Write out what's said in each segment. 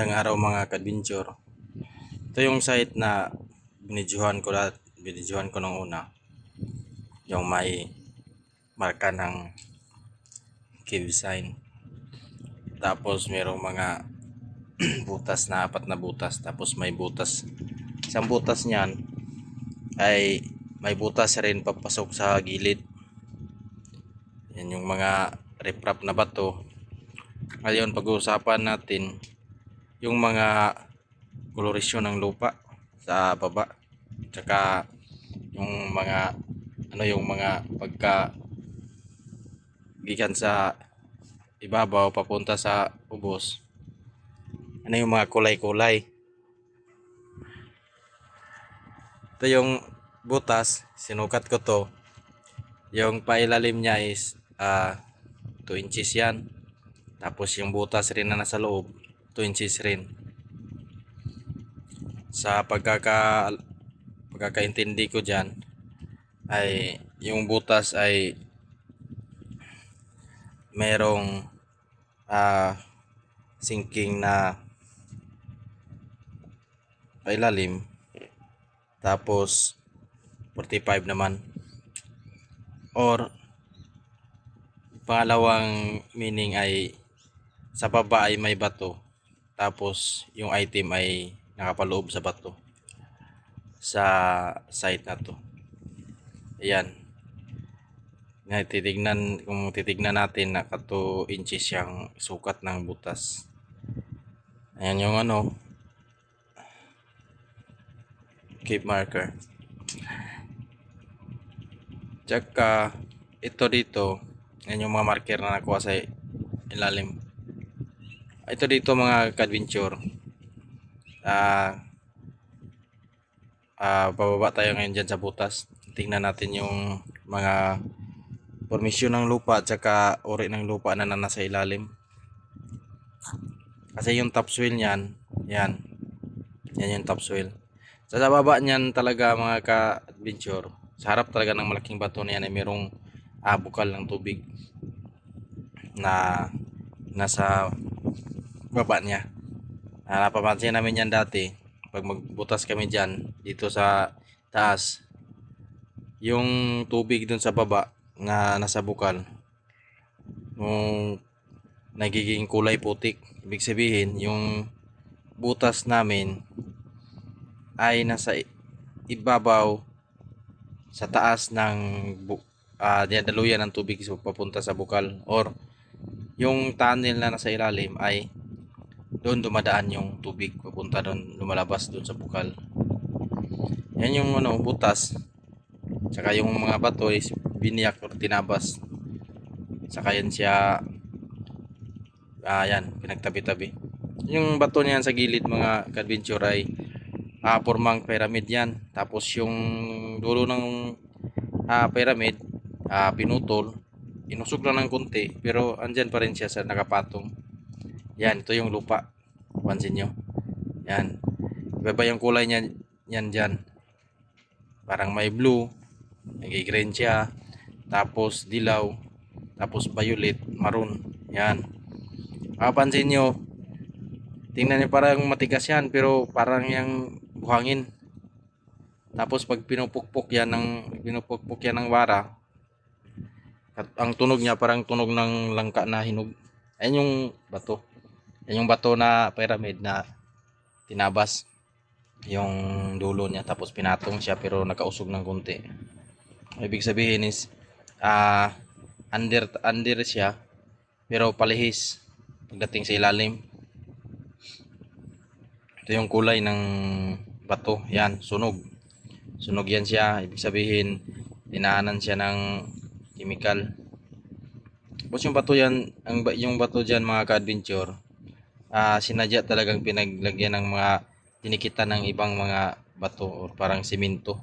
Magandang araw mga ka-adventure. Ito yung site na binidyohan ko lahat, binidyohan ko nung una. Yung may marka ng cave sign. Tapos merong mga butas na apat na butas. Tapos may butas. Isang butas niyan ay may butas rin papasok sa gilid. Yan yung mga riprap na bato. Ngayon pag-uusapan natin yung mga kolorisyon ng lupa sa baba. Tsaka yung mga ano yung mga pagka gikan sa ibabaw papunta sa ubos. Ano yung mga kulay-kulay. Ito yung butas, sinukat ko to. Yung pailalim niya is ah 2 inches yan. Tapos yung butas rin na nasa loob, 2 inches rin. Sa pagkaka pagkakaintindi ko diyan ay yung butas ay merong ah sinking na pailalim. Tapos 45 naman. Or pangalawang meaning ay sa baba ay may bato tapos yung item ay nakapaloob sa bato. Sa site na to. Ayan. Nga titignan kung titignan natin naka 2 inches yung sukat ng butas. Ayan yung ano cape marker. Tsaka ito dito yan yung mga marker na nakuha sa ilalim ito dito mga ka-adventure. Ah ah bababa tayo ngayon dyan sa butas. Tingnan natin yung mga formasyon ng lupa at saka uri ng lupa na nasa ilalim. Kasi yung topsoil niyan yan. Yan yung topsoil. Sa baba niyan talaga mga ka-adventure sa harap talaga ng malaking bato na yan ay merong ah, bukal ng tubig na nasa baba niya. Ah, napapansin namin yan dati pag magbutas kami dyan dito sa taas yung tubig dun sa baba na nasa bukal nung nagiging kulay putik ibig sabihin yung butas namin ay nasa ibabaw sa taas ng bu- ah dinadaluyan ng tubig papunta sa bukal or yung tunnel na nasa ilalim ay doon dumadaan yung tubig papunta doon lumalabas doon sa bukal. Yan yung ano butas. Saka yung mga bato is biniyak or tinabas. Saka yan siya ah yan pinagtabi-tabi. Yung bato niyan sa gilid mga ka-adventure ay ah, formang pyramid yan. Tapos yung dulo ng ah, pyramid ah, pinutol. Inusog lang ng konti pero andyan pa rin siya sa nakapatong yan ito yung lupa. Pansin nyo. Yan. Iba ba yung kulay niya yan dyan. Parang may blue naging green siya. Tapos dilaw tapos violet maroon. Yan. Makapansin nyo. Tingnan nyo parang matigas yan pero parang yung buhangin. Tapos pag pinupukpok yan ng pinupukpok yan ng wara at ang tunog niya parang tunog ng langka na hinog. Ayun yung bato yan yung bato na pyramid na tinabas yung dulo niya tapos pinatong siya pero nakausog ng konti. Ibig sabihin is ah under under siya pero palihis pagdating sa ilalim. Ito yung kulay ng bato. Yan sunog. Sunog yan siya. Ibig sabihin dinaanan siya ng chemical. Tapos yung bato yan ang yung bato diyan mga ka-adventure ah sinadya talagang pinaglagyan ng mga dinikita ng ibang mga bato or parang simento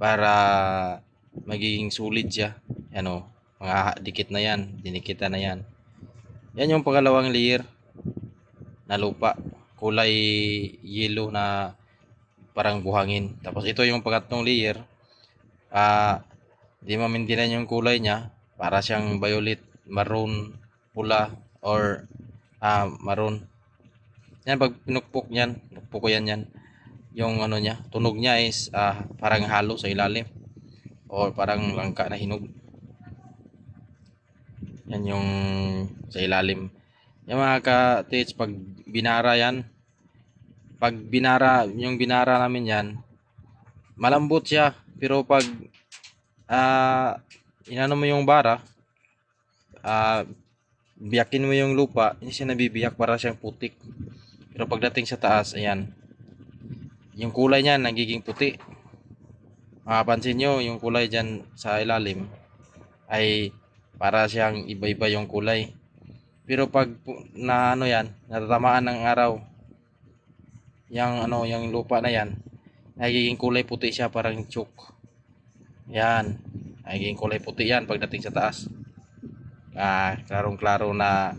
para magiging solid siya. Ano mga dikit na yan dinikita na yan. Yan yung pangalawang layer na lupa. Kulay yellow na parang buhangin. Tapos ito yung pangatlong layer. Ah di mamintinan yung kulay niya. Para siyang violet maroon pula or ah maroon Yan, pag pinukpok yan, pinukpok ko yan yan, yung ano niya, tunog niya is ah, parang halo sa ilalim. O parang langka na hinog. Yan yung sa ilalim. Yung mga ka-tits, pag binara yan, pag binara, yung binara namin yan, malambot siya. Pero pag ah inano mo yung bara, ah biyakin mo yung lupa, hindi siya nabibiyak para siyang putik. Pero pagdating sa taas, ayan, yung kulay niya nagiging puti. Makapansin nyo, yung kulay dyan sa ilalim ay para siyang iba-iba yung kulay. Pero pag na ano yan, natatamaan ng araw, yung ano, yung lupa na yan, nagiging kulay puti siya parang chuk. Yan, nagiging kulay puti yan pagdating sa taas. Ah, klarong-klaro na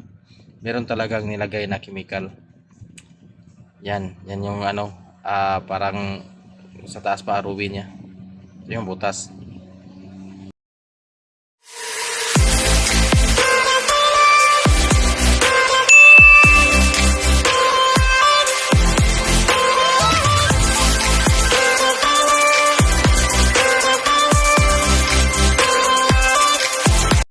meron talagang nilagay na chemical. Yan, yan yung ano, ah, parang sa taas pa ruby niya. Yung butas.